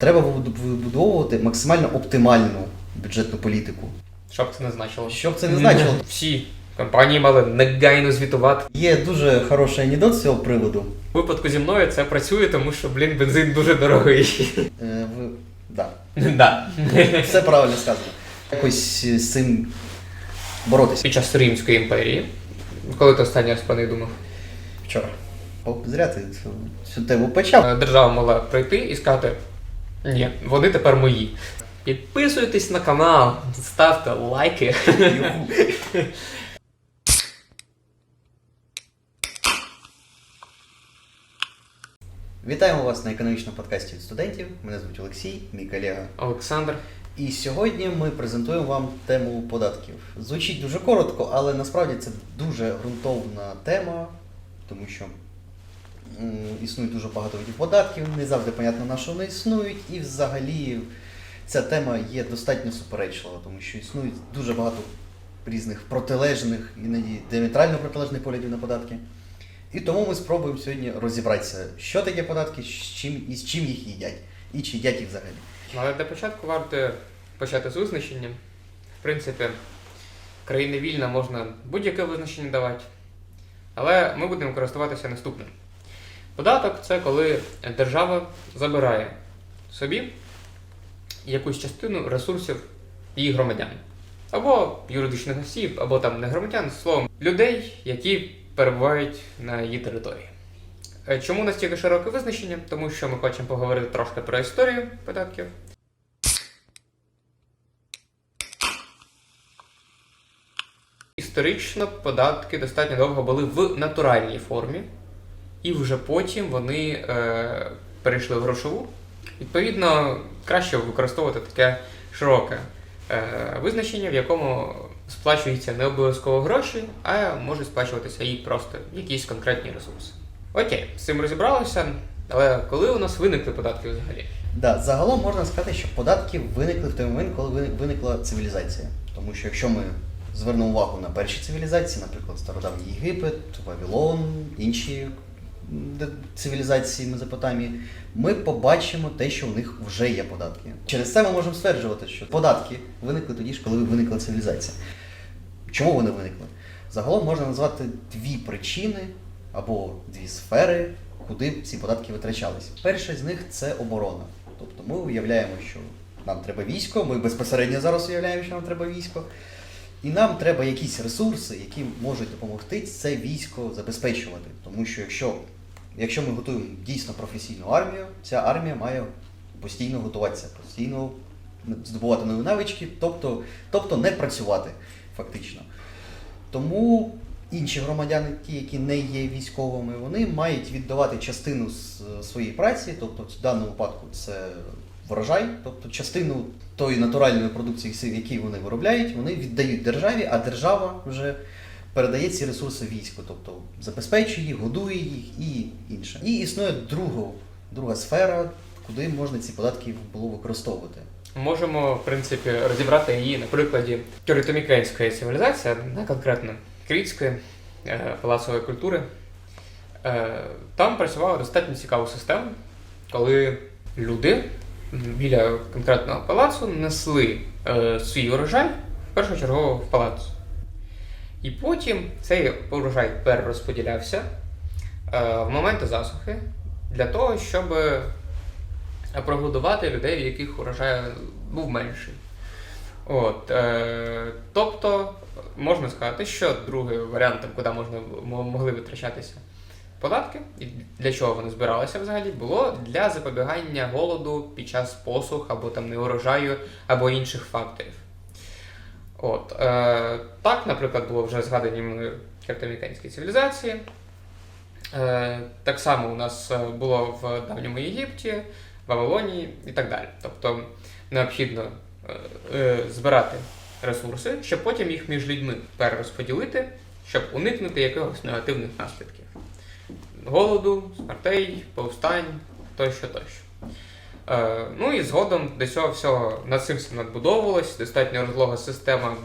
Треба вибуд- вибудовувати максимально оптимальну бюджетну політику. Що б це не значило? Що б це не значило? Всі компанії мали негайно звітувати. Є дуже хороший анекдот з цього приводу. У випадку зі мною це працює, тому що, блін, бензин дуже дорогий. Е, ви... Да. Да. Все правильно сказано. Якось з цим боротися. Під час Римської імперії. Коли ти останній раз про неї думав? Вчора. О, зря ти цю, цю тему почав. Е, Держава мала прийти і сказати: ні, вони тепер мої. Підписуйтесь на канал, ставте лайки. Вітаємо вас на економічному подкасті від студентів. Мене звуть Олексій, мій колега. Олександр. І сьогодні ми презентуємо вам тему податків. Звучить дуже коротко, але насправді це дуже ґрунтовна тема, тому що м, існує дуже багато видів податків, не завжди понятно на що вони існують, і взагалі ця тема є достатньо суперечлива, тому що існує дуже багато різних протилежних, іноді діаметрально протилежних поглядів на податки. І тому ми спробуємо сьогодні розібратися, що таке податки, з чим і з чим їх їдять, і чи їдять їх взагалі. Але для початку варто почати з визначення. В принципі, країна вільна можна будь-яке визначення давати. Але ми будемо користуватися наступним. Податок це коли держава забирає собі якусь частину ресурсів її громадян. Або юридичних осіб, або там не громадян, словом, людей, які перебувають на її території. Е, Чому настільки широке визначення? Тому що ми хочемо поговорити трошки про історію податків. Історично податки достатньо довго були в натуральній формі, і вже потім вони е, перейшли в грошову. Відповідно, краще використовувати таке широке е, визначення, в якому сплачуються не обов'язково гроші, а можуть сплачуватися і просто якісь конкретні ресурси. Окей, з цим розібралися, але коли у нас виникли податки взагалі? Да, загалом можна сказати, що податки виникли в той момент, коли виникла цивілізація. Тому що якщо ми звернемо увагу на перші цивілізації, наприклад, стародавній Єгипет, Вавилон, інші цивілізації Мезопотамії, ми побачимо те, що в них вже є податки. Через це ми можемо стверджувати, що податки виникли тоді ж, коли виникла цивілізація. Чому вони виникли? Загалом можна назвати дві причини або дві сфери, куди ці податки витрачались. Перша з них це оборона. Тобто ми уявляємо, що нам треба військо, ми безпосередньо зараз уявляємо, що нам треба військо. І нам треба якісь ресурси, які можуть допомогти це військо забезпечувати. Тому що якщо, якщо ми готуємо дійсно професійну армію, ця армія має постійно готуватися, постійно здобувати нові навички, тобто, тобто не працювати фактично. Тому інші громадяни, ті, які не є військовими, вони мають віддавати частину своєї праці, тобто в даному випадку це врожай, тобто частину тої натуральної продукції, які вони виробляють, вони віддають державі, а держава вже передає ці ресурси війську, тобто забезпечує їх, годує їх і інше. І існує друга, друга сфера, куди можна ці податки було використовувати. Можемо, в принципі, розібрати її на прикладі Кюритомікенської цивілізації, не конкретно Крітської е, палацової культури. Е, Там працювала достатньо цікава система, коли люди біля конкретного палацу несли е, свій урожай першочергово в палац. І потім цей урожай перерозподілявся е, в моменти засухи для того, щоб прогодувати людей, в яких урожай був менший. От, е, тобто, можна сказати, що другий варіант, куди можна могли витрачатися податки, і для чого вони збиралися взагалі, було для запобігання голоду під час посух або там неурожаю, або інших факторів. От, е, так, наприклад, було вже згадані мною картоміканські цивілізації. Е, так само у нас е, було в давньому Єгипті, Вавилонії і так далі. Тобто необхідно е, е, збирати ресурси, щоб потім їх між людьми перерозподілити, щоб уникнути якихось негативних наслідків. Голоду, смертей, повстань тощо тощо. Е, ну і згодом до цього всього над цим всім надбудовувалась достатньо розлога система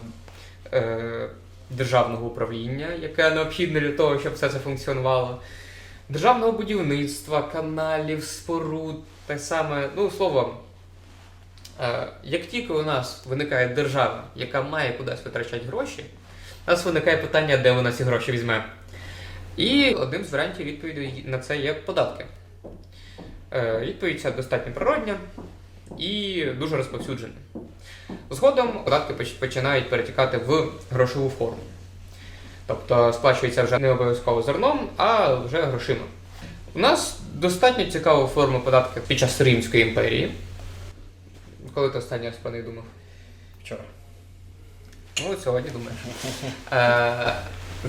е, державного управління, яке необхідне для того, щоб все це функціонувало. Державного будівництва, каналів, споруд, те саме, ну словом, Е, Як тільки у нас виникає держава, яка має кудись витрачати гроші, у нас виникає питання, де вона ці гроші візьме. І одним з варіантів відповіді на це є податки. Е, Відповідь ця достатньо природня і дуже розповсюджена. Згодом податки починають перетікати в грошову форму. Тобто сплачується вже не обов'язково зерном, а вже грошима. У нас достатньо цікава форма податків під час Римської імперії. Коли ти останній раз про неї думав? Вчора. Ну, сьогодні думаєш. Е,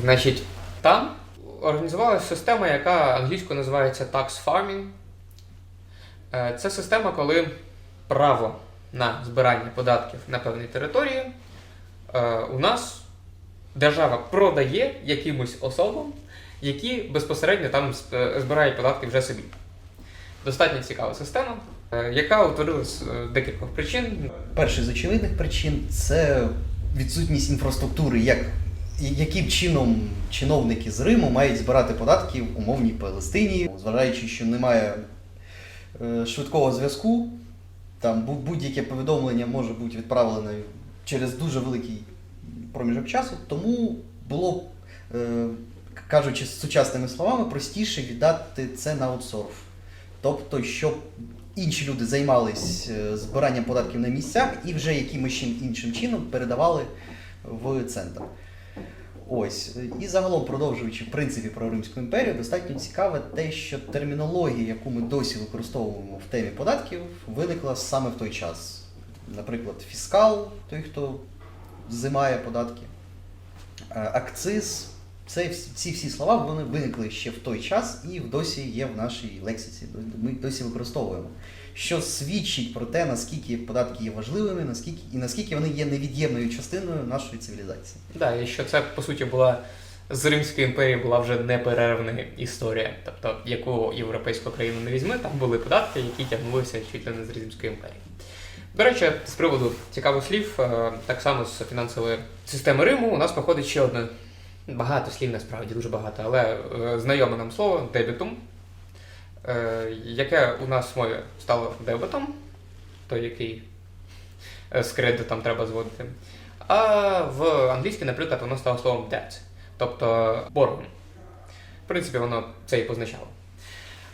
значить, там організувалася система, яка англійською називається tax farming. Е, це система, коли право на збирання податків на певній території е, у нас держава продає якимось особам, які безпосередньо там е, збирають податки вже собі. Достатньо цікава система, яка утворилась з декількох причин. Перший з очевидних причин це відсутність інфраструктури, як, яким чином чиновники з Риму мають збирати податки в умовній Палестині, зважаючи, що немає швидкого зв'язку, там будь-яке повідомлення може бути відправлене через дуже великий проміжок часу, тому було, е, кажучи з сучасними словами, простіше віддати це на аутсорс. Тобто, щоб інші люди займались е, збиранням податків на місцях і вже якимось іншим чином передавали в центр. Ось. І загалом, продовжуючи в принципі про Римську імперію, достатньо цікаве те, що термінологія, яку ми досі використовуємо в темі податків, виникла саме в той час. Наприклад, фіскал, той, хто взимає податки, е, акциз. Це ці всі слова вони виникли ще в той час і досі є в нашій лексиці. Ми досі використовуємо. Що свідчить про те, наскільки податки є важливими, наскільки і наскільки вони є невід'ємною частиною нашої цивілізації. Да, і що це по суті була з Римської імперії була вже неперервна історія. Тобто, яку європейську країну не візьми, там були податки, які тягнулися чуть ли не з Римської імперії. До речі, з приводу цікавих слів, е, так само з фінансової системи Риму у нас походить ще одне багато слів, насправді дуже багато, але е, знайоме нам слово дебітум, яке у нас в мові стало дебетом, той, який е, з кредитом треба зводити. А в англійській, наприклад, воно стало словом debt, тобто боргом. В принципі, воно це і позначало.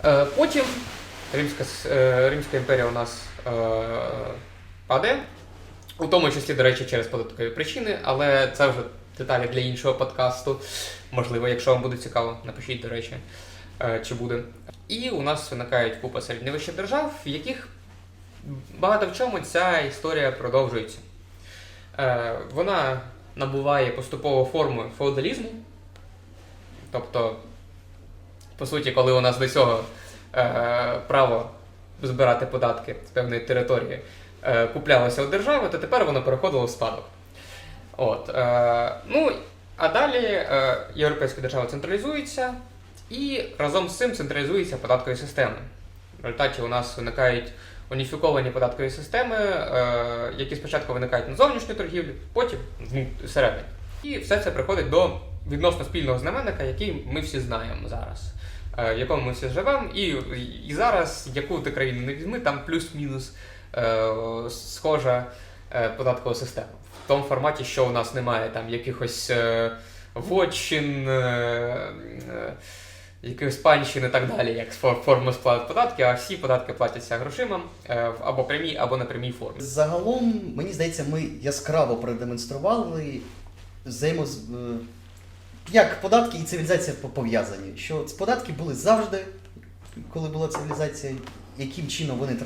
Е, Потім Римська, е, Римська імперія у нас е, падає, у тому числі, до речі, через податкові причини, але це вже деталі для іншого подкасту. Можливо, якщо вам буде цікаво, напишіть, до речі, е, чи буде. І у нас виникають купа середньовищих держав, в яких багато в чому ця історія продовжується. Е, Вона набуває поступово форму феодалізму. Тобто, по суті, коли у нас до цього е, право збирати податки з певної території е, куплялося у держави, то тепер воно переходило в спадок. От, е, ну, а далі е, європейська держава централізується, і разом з цим централізується податкові системи. В результаті у нас виникають уніфіковані податкові системи, е, які спочатку виникають на зовнішню торгівлю, потім всередині. І все це приходить до відносно спільного знаменника, який ми всі знаємо зараз, е, в якому ми всі живемо, і, і зараз, яку ти країну не візьми, там плюс-мінус е, схожа податкова система. В тому форматі, що у нас немає там якихось вотчин. Е, якихось і так далі, як фор- форма сплати податків, а всі податки платяться грошима е, або прямій, або непрямій формі. Загалом, мені здається, ми яскраво продемонстрували взаємо... е, як податки і цивілізація пов'язані. Що податки були завжди, коли була цивілізація, яким чином вони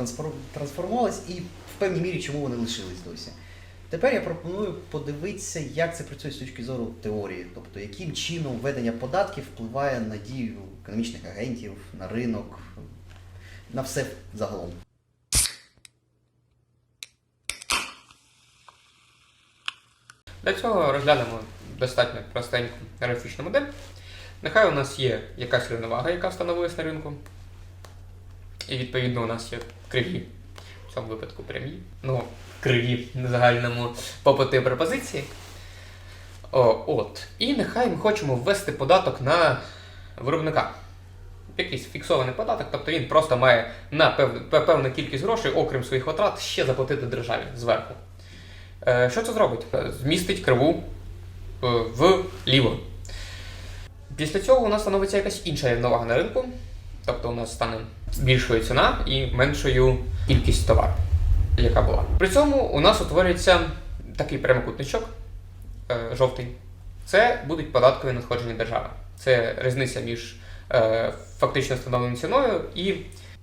трансформувалися, і в певній мірі чому вони лишились досі. Тепер я пропоную подивитися, як це працює з точки зору теорії, тобто яким чином введення податків впливає на дію економічних агентів, на ринок, на все загалом. Для цього розглянемо достатньо простеньку графічну модель. Нехай у нас є якась рівновага, яка встановилась на ринку. І відповідно у нас є криві, цьому випадку прямі, ну, криві на загальному попити пропозиції. О, от. І нехай ми хочемо ввести податок на виробника. якийсь фіксований податок, тобто він просто має на пев- певну кількість грошей, окрім своїх витрат, ще заплатити державі зверху. Е, Що це зробить? Е, Змістить криву е, вліво. Після цього у нас становиться якась інша рівновага на ринку, тобто у нас стане більшою ціна і меншою кількість товару, яка була. При цьому у нас утворюється такий прямокутничок е, жовтий. Це будуть податкові надходження держави. Це різниця між е, фактично встановленою ціною і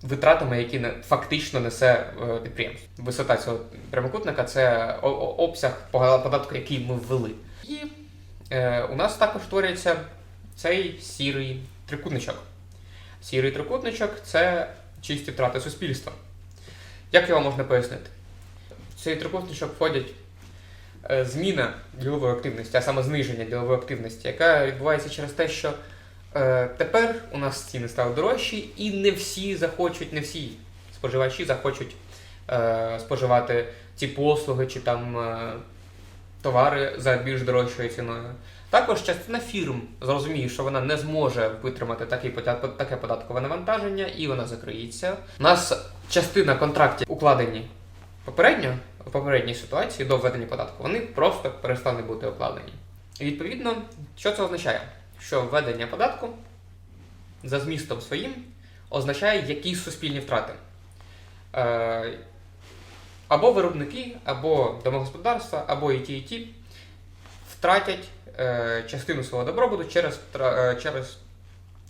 витратами, які не, фактично несе е, підприємство. Висота цього прямокутника це обсяг податку, який ми ввели. І у нас також створюється цей сірий трикутничок. Сірий трикутничок це чисті втрати суспільства. Як його можна пояснити? В цей трикутничок входять е, зміна ділової активності, а саме зниження ділової активності, яка відбувається через те, що е, тепер у нас ціни стали дорожчі, і не всі захочуть, не всі споживачі захочуть е, споживати ці послуги чи там товари за більш дорожчою ціною. Також частина фірм зрозуміє, що вона не зможе витримати таке податкове навантаження, і вона закриється. У нас частина контрактів укладені попередньо, в попередній ситуації до введення податку, вони просто перестали бути укладені. І відповідно, що це означає? Що введення податку за змістом своїм означає якісь суспільні втрати. Е, або виробники, або домогосподарства, або і ті, і ті втратять частину свого добробуту через, е, через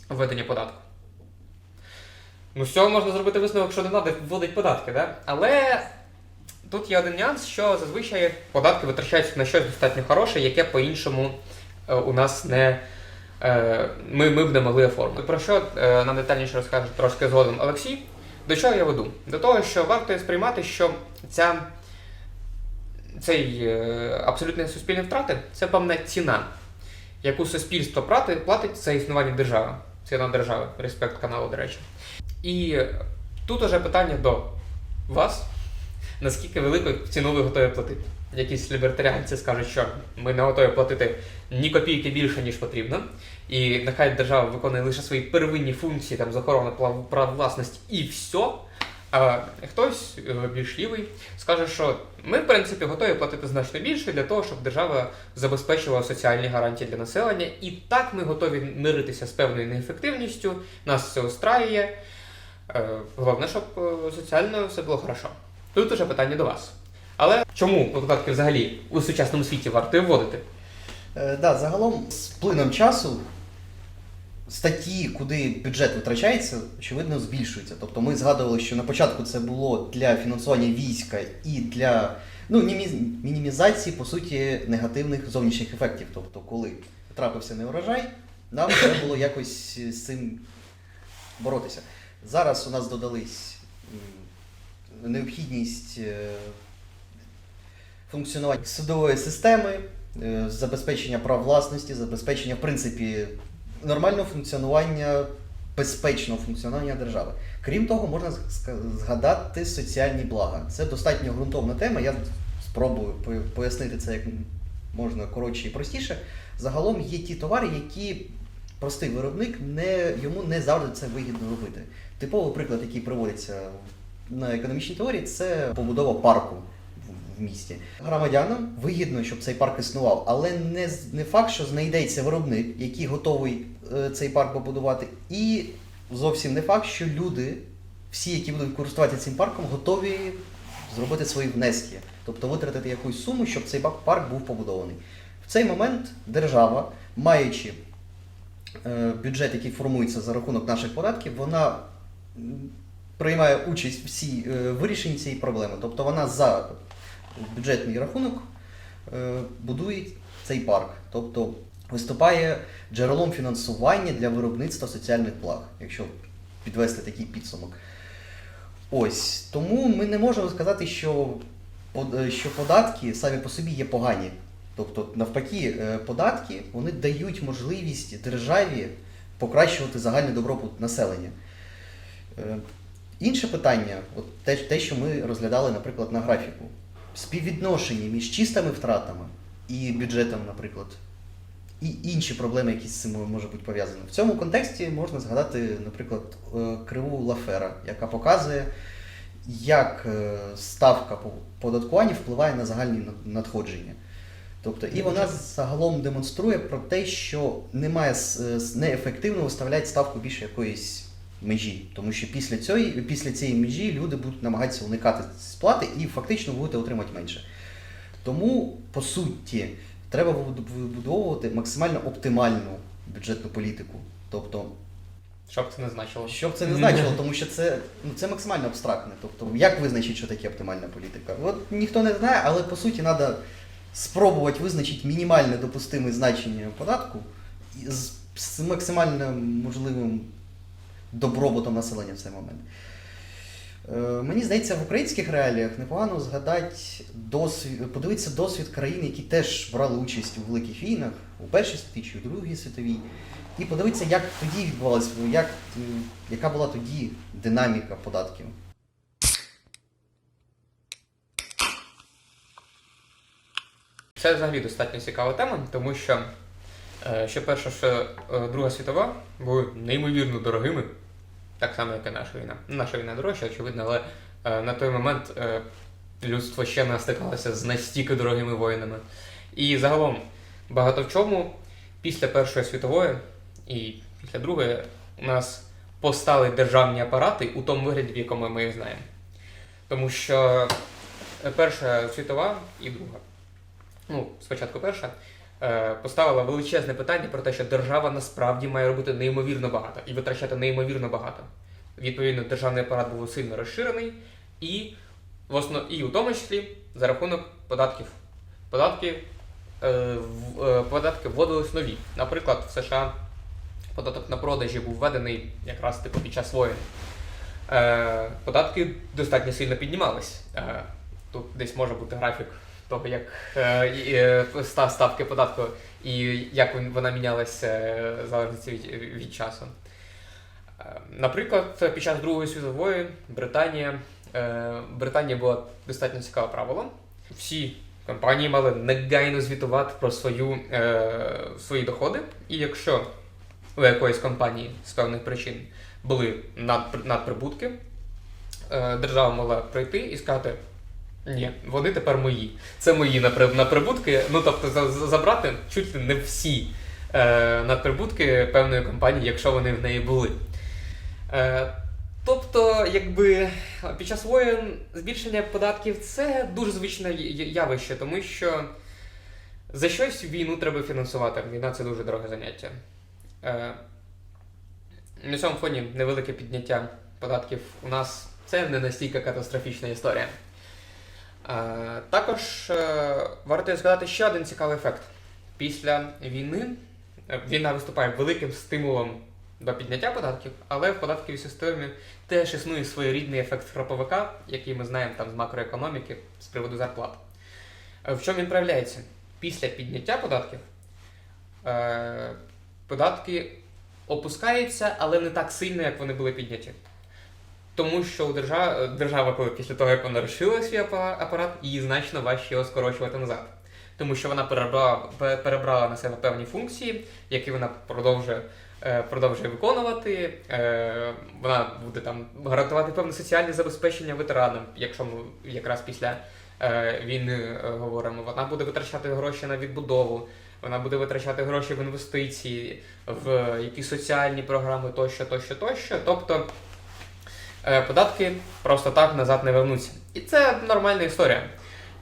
введення податку. Ну, з цього можна зробити висновок, що не треба вводити податки, да? але тут є один нюанс, що зазвичай податки витрачаються на щось достатньо хороше, яке по-іншому е, у нас не. е, Ми, ми б не могли оформити. Про що е, нам детальніше розкаже трошки згодом Олексій. До чого я веду? До того, що варто сприймати, що ця цей е, абсолютні суспільні втрати це певна ціна, яку суспільство платить за існування держави. Ціна держави, респект каналу, до речі. І тут уже питання до вас, наскільки велику ціну ви готові платити. Якісь лібертаріанці скажуть, що ми не готові платити ні копійки більше, ніж потрібно, і нехай держава виконує лише свої первинні функції там, з охорони прав власності і все. А хтось е, більш лівий скаже, що ми, в принципі, готові платити значно більше для того, щоб держава забезпечувала соціальні гарантії для населення. І так ми готові миритися з певною неефективністю, нас це устраює. Е, Головне, щоб е, соціально все було хорошо. Тут уже питання до вас. Але чому податки взагалі у сучасному світі варто вводити? Е, да, загалом з плином часу статті, куди бюджет витрачається, очевидно, збільшуються. Тобто ми згадували, що на початку це було для фінансування війська і для ну, мінімізації, по суті, негативних зовнішніх ефектів. Тобто, коли трапився неурожай, нам треба було якось з цим боротися. Зараз у нас додались необхідність е, функціонування судової системи, е, забезпечення прав власності, забезпечення, в принципі, нормального функціонування, безпечного функціонування держави. Крім того, можна згадати соціальні блага. Це достатньо ґрунтовна тема. Я спробую пояснити це як можна коротше і простіше. Загалом є ті товари, які простий виробник не, йому не завжди це вигідно робити. Типовий приклад, який приводиться на економічній теорії, це побудова парку в- місті. Громадянам вигідно, щоб цей парк існував, але не, не факт, що знайдеться виробник, який готовий е, цей парк побудувати, і зовсім не факт, що люди, всі, які будуть користуватися цим парком, готові зробити свої внески, тобто витратити якусь суму, щоб цей парк був побудований. В цей момент держава, маючи е, бюджет, який формується за рахунок наших податків, вона приймає участь в е, вирішенні цієї проблеми. Тобто вона за бюджетний рахунок е, будує цей парк. Тобто виступає джерелом фінансування для виробництва соціальних благ, якщо підвести такий підсумок. Ось тому ми не можемо сказати, що, е, що податки самі по собі є погані. Тобто, навпаки, е, податки вони дають можливість державі покращувати загальний добробут населення. Інше питання, от те, що ми розглядали, наприклад, на графіку. Співвідношення між чистими втратами і бюджетом, наприклад, і інші проблеми, які з цим можуть бути пов'язані. В цьому контексті можна згадати, наприклад, е, криву Лафера, яка показує, як е, ставка по податкування впливає на загальні надходження. Тобто, і вона загалом демонструє про те, що немає е, неефективно виставляти ставку більше якоїсь межі. Тому що після цієї, після цієї межі люди будуть намагатися уникати сплати і фактично будете отримати менше. Тому, по суті, треба вибудовувати максимально оптимальну бюджетну політику. Тобто, Що б це не значило? що б це не значило, тому що це, ну, це максимально абстрактне. Тобто, як визначити, що таке оптимальна політика? От ніхто не знає, але по суті треба спробувати визначити мінімальне допустиме значення податку з, з максимально можливим добробутом населення в цей момент. Е, Мені здається, в українських реаліях непогано згадати досвід, подивитися досвід країн, які теж брали участь у великих війнах, у Першій світовій у Другій світовій, і подивитися, як тоді відбувалося, як, яка була тоді динаміка податків. Це взагалі достатньо цікава тема, тому що е, що перша, що е, Друга світова були неймовірно дорогими, так само, як і наша війна. Наша війна дорожча, очевидно, але е, на той момент е, людство ще не стикалося з настільки дорогими воїнами. І загалом багато в чому після Першої світової і після Другої у нас постали державні апарати у тому вигляді, в якому ми їх знаємо. Тому що е, Перша світова і друга ну, спочатку перша, поставила величезне питання про те, що держава насправді має робити неймовірно багато і витрачати неймовірно багато. Відповідно, державний апарат був сильно розширений, і, в основ... і у тому числі за рахунок податків. Податки, е, е, податки вводились нові. Наприклад, в США податок на продажі був введений якраз типу під час воєн. Е, податки достатньо сильно піднімались. Е, тут десь може бути графік того, як е, ставки податку і як вона мінялася е, в залежності від, від часу. Е, Наприклад, під час Другої світової Британія, Британія була достатньо цікаве правило. Всі компанії мали негайно звітувати про свою, свої доходи, і якщо у якоїсь компанії з певних причин були надприбутки, держава могла прийти і сказати: ні, вони тепер мої. Це мої напри- надприбутки. Ну тобто за- за- забрати чуть ли не всі е, надприбутки певної компанії, якщо вони в неї були. Е, тобто, якби під час воєн збільшення податків це дуже звичне явище, тому що за щось війну треба фінансувати. Війна це дуже дороге заняття. Е, на цьому фоні невелике підняття податків у нас це не настільки катастрофічна історія. Е, також е, варто згадати ще один цікавий ефект. Після війни е, війна виступає великим стимулом до підняття податків, але в податковій системі теж існує своєрідний ефект храповика, який ми знаємо там з макроекономіки з приводу зарплат. В чому він проявляється? Після підняття податків податки опускаються, але не так сильно, як вони були підняті. Тому що у держава, держава, коли після того, як вона розширила свій апа- апарат, їй значно важче його скорочувати назад. Тому що вона перебрала, перебрала на себе певні функції, які вона продовжує, е, продовжує виконувати. Е, Вона буде там гарантувати певне соціальне забезпечення ветеранам, якщо ми якраз після е, війни говоримо. Вона буде витрачати гроші на відбудову, вона буде витрачати гроші в інвестиції, в якісь соціальні програми тощо, тощо, тощо. Тобто податки просто так назад не вернуться. І це нормальна історія.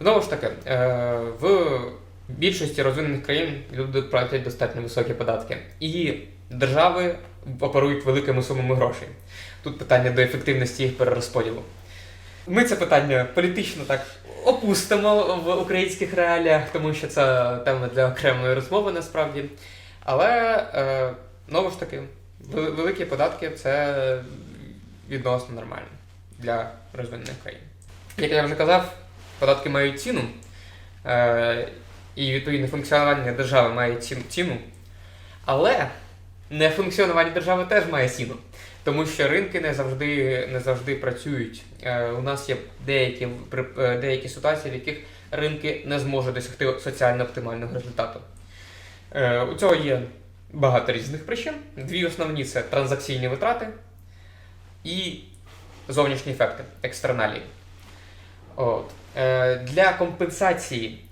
Знову ж таки, е, в більшості розвинених країн люди платять достатньо високі податки. І держави оперують великими сумами грошей. Тут питання до ефективності їх перерозподілу. Ми це питання політично так опустимо в українських реаліях, тому що це тема для окремої розмови насправді. Але е, знову ж таки, великі податки це відносно нормально для розвинених країн. Як я вже казав, податки мають ціну, е, і відповідне функціонування держави має ці- ціну. Але нефункціонування держави теж має ціну. Тому що ринки не завжди, не завжди працюють. Е, у нас є деякі, е, деякі ситуації, в яких ринки не зможуть досягти соціально оптимального результату. У цього є багато різних причин. Дві основні це транзакційні витрати і зовнішні ефекти, екстерналії. От. Е, для компенсації,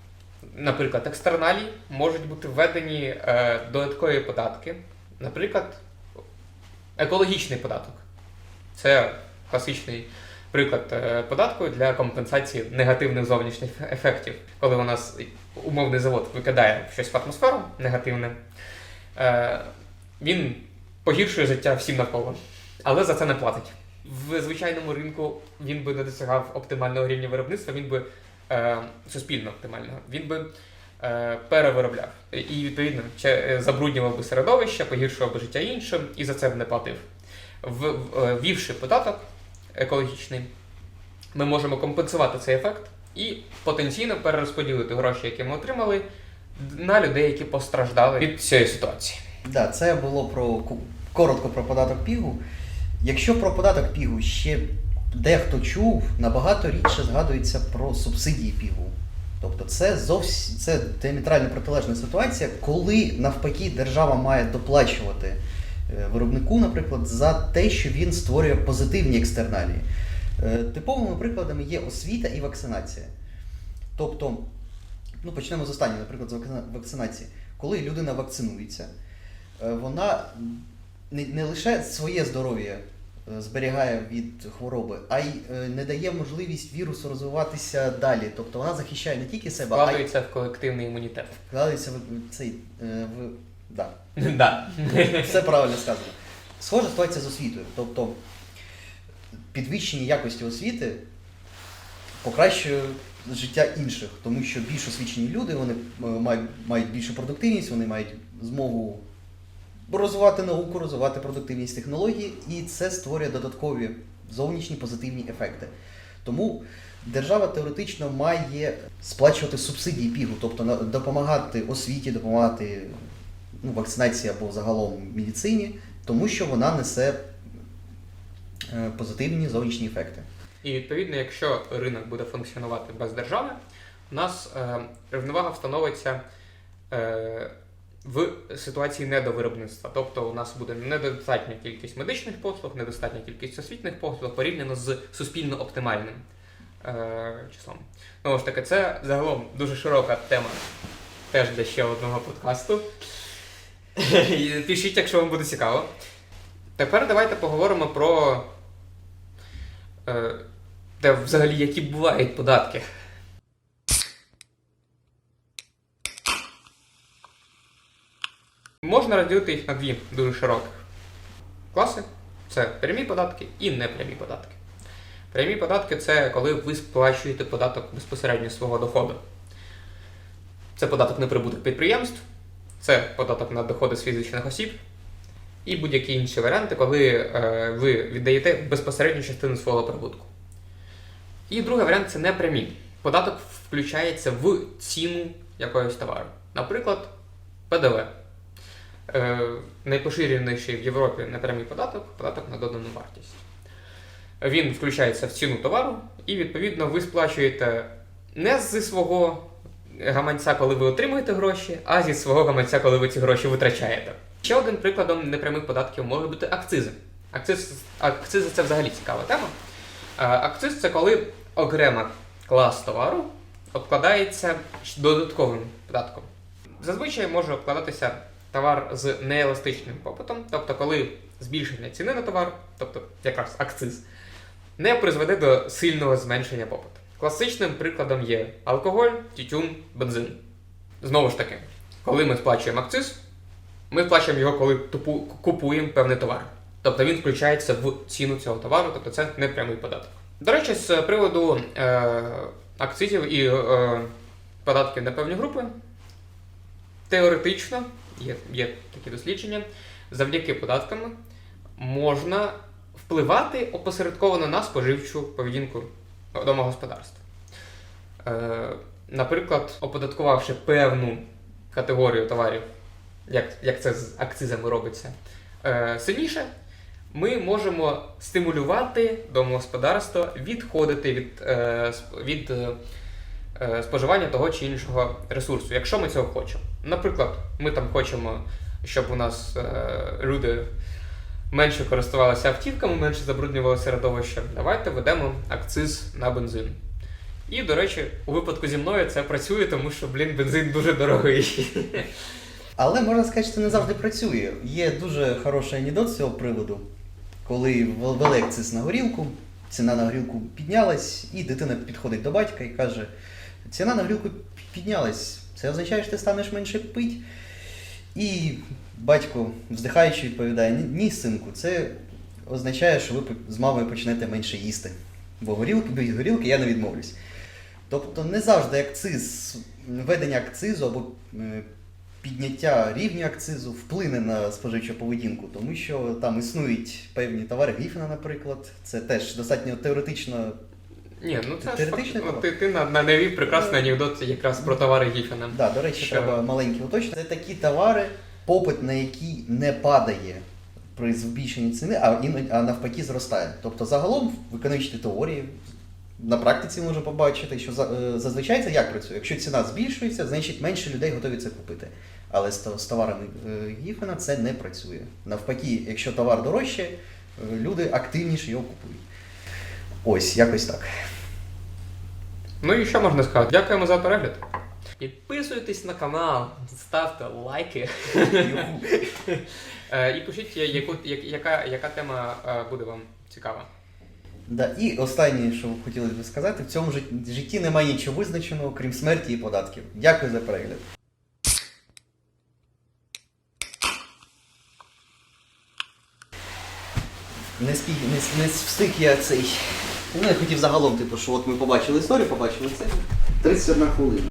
наприклад, екстерналій можуть бути введені е, додаткові податки, наприклад, екологічний податок. Це класичний приклад е, податку для компенсації негативних зовнішніх ефектів. Коли у нас умовний завод викидає щось в атмосферу негативне, е, він погіршує життя всім навколо, але за це не платить. В звичайному ринку він би не досягав оптимального рівня виробництва, він би е, суспільно оптимального, він би е, перевиробляв. І відповідно че- е, забруднював би середовище, погіршував би життя іншим і за це б не платив. Е, Ввівши податок екологічний, ми можемо компенсувати цей ефект і потенційно перерозподілити гроші, які ми отримали, на людей, які постраждали від цієї ситуації. Да, це було про коротко про податок пігу. Якщо про податок пігу ще дехто чув, набагато рідше згадується про субсидії пігу. Тобто це зовсім це діаметрально протилежна ситуація, коли навпаки держава має доплачувати е, виробнику, наприклад, за те, що він створює позитивні екстерналії. Е, Типовими прикладами є освіта і вакцинація. Тобто, ну почнемо з останнього, наприклад, з вакцинації. Коли людина вакцинується, е, вона не, не лише своє здоров'я е, зберігає від хвороби, а й е, не дає можливість вірусу розвиватися далі. Тобто вона захищає не тільки себе, а й Вкладається в колективний імунітет. вкладається в цей е, в да, Да. все правильно сказано. Схожа ситуація з освітою. Тобто підвищення якості освіти покращує життя інших, тому що більш освічені люди вони мають, мають більшу продуктивність, вони мають змогу розвивати науку, розвивати продуктивність технологій, і це створює додаткові зовнішні позитивні ефекти. Тому держава теоретично має сплачувати субсидії пігу, тобто допомагати освіті, допомагати ну, вакцинації або загалом медицині, тому що вона несе е, позитивні зовнішні ефекти. І відповідно, якщо ринок буде функціонувати без держави, у нас е, рівновага встановиться е, в ситуації недовиробництва. Тобто у нас буде недостатня кількість медичних послуг, недостатня кількість освітних послуг порівняно з суспільно оптимальним е, числом. Знову ж таки, це загалом дуже широка тема теж для ще одного подкасту. Пишіть, якщо вам буде цікаво. Тепер давайте поговоримо про е, те, взагалі, які бувають податки. Можна розділити їх на дві дуже широких класи: це прямі податки і непрямі податки. Прямі податки це коли ви сплачуєте податок безпосередньо свого доходу. Це податок на прибуток підприємств, це податок на доходи з фізичних осіб, і будь-які інші варіанти, коли е, ви віддаєте безпосередню частину свого прибутку. І другий варіант це непрямі. Податок включається в ціну якогось товару. Наприклад, ПДВ. Е, найпоширеніший в Європі непрямий податок податок на додану вартість. Він включається в ціну товару, і відповідно ви сплачуєте не зі свого гаманця, коли ви отримуєте гроші, а зі свого гаманця, коли ви ці гроші витрачаєте. Ще один прикладом непрямих податків може бути акцизи. Акциз, акцизи це взагалі цікава тема. Е, Акциз це коли окрема клас товару обкладається додатковим податком. Зазвичай може обкладатися товар з нееластичним попитом, тобто коли збільшення ціни на товар, тобто якраз акциз, не призведе до сильного зменшення попиту. Класичним прикладом є алкоголь, тютюн, бензин. Знову ж таки, коли ми сплачуємо акциз, ми сплачуємо його, коли тупу- купуємо певний товар. Тобто він включається в ціну цього товару, тобто це не прямий податок. До речі, з приводу е, акцизів і е, податків на певні групи, теоретично є, є такі дослідження, завдяки податкам можна впливати опосередковано на споживчу поведінку домогосподарства. Е, наприклад, оподаткувавши певну категорію товарів, як, як це з акцизами робиться, е, сильніше, ми можемо стимулювати домогосподарство відходити від, е, від е, е, споживання того чи іншого ресурсу, якщо ми цього хочемо. Наприклад, ми там хочемо, щоб у нас е, люди менше користувалися автівками, менше забруднювали середовище. Давайте ведемо акциз на бензин. І, до речі, у випадку зі мною це працює, тому що, блін, бензин дуже дорогий. Але можна сказати, що це не завжди працює. Є дуже хороший анекдот з цього приводу, коли ввели акциз на горілку, ціна на горілку піднялась, і дитина підходить до батька і каже: ціна на горілку піднялась, це означає, що ти станеш менше пити. І батько, вздихаючи, відповідає: «Ні, синку, це означає, що ви з мамою почнете менше їсти. Бо горілки, без горілки я не відмовлюсь. Тобто не завжди акциз, введення акцизу або е, підняття рівня акцизу вплине на споживчу поведінку, тому що там існують певні товари Гріфіна, наприклад. Це теж достатньо теоретично. Ні, ну це Теоретично факт- ти, ти на, на навів прекрасний анекдот якраз про товари Гіфена. Да, до речі, Що? треба маленькі уточнення. Це такі товари, попит на які не падає при збільшенні ціни, а іноді а навпаки зростає. Тобто, загалом в економічній теорії. На практиці можна побачити, що за- е, зазвичай це як працює. Якщо ціна збільшується, значить менше людей готові це купити. Але з, то- з товарами е, Гіфена це не працює. Навпаки, якщо товар дорожче, е, люди активніше його купують. Ось, якось так. Ну і що можна сказати? Дякуємо за перегляд. Підписуйтесь на канал, ставте лайки. Е, І пишіть, яку, яка, яка тема е, буде вам цікава. Да, і останнє, що хотілося б сказати, в цьому житті немає нічого визначеного, крім смерті і податків. Дякую за перегляд. Не, спі... не, не встиг я цей. Ну, я хотів загалом, типу, що от ми побачили історію, побачили це. 31 хвилина.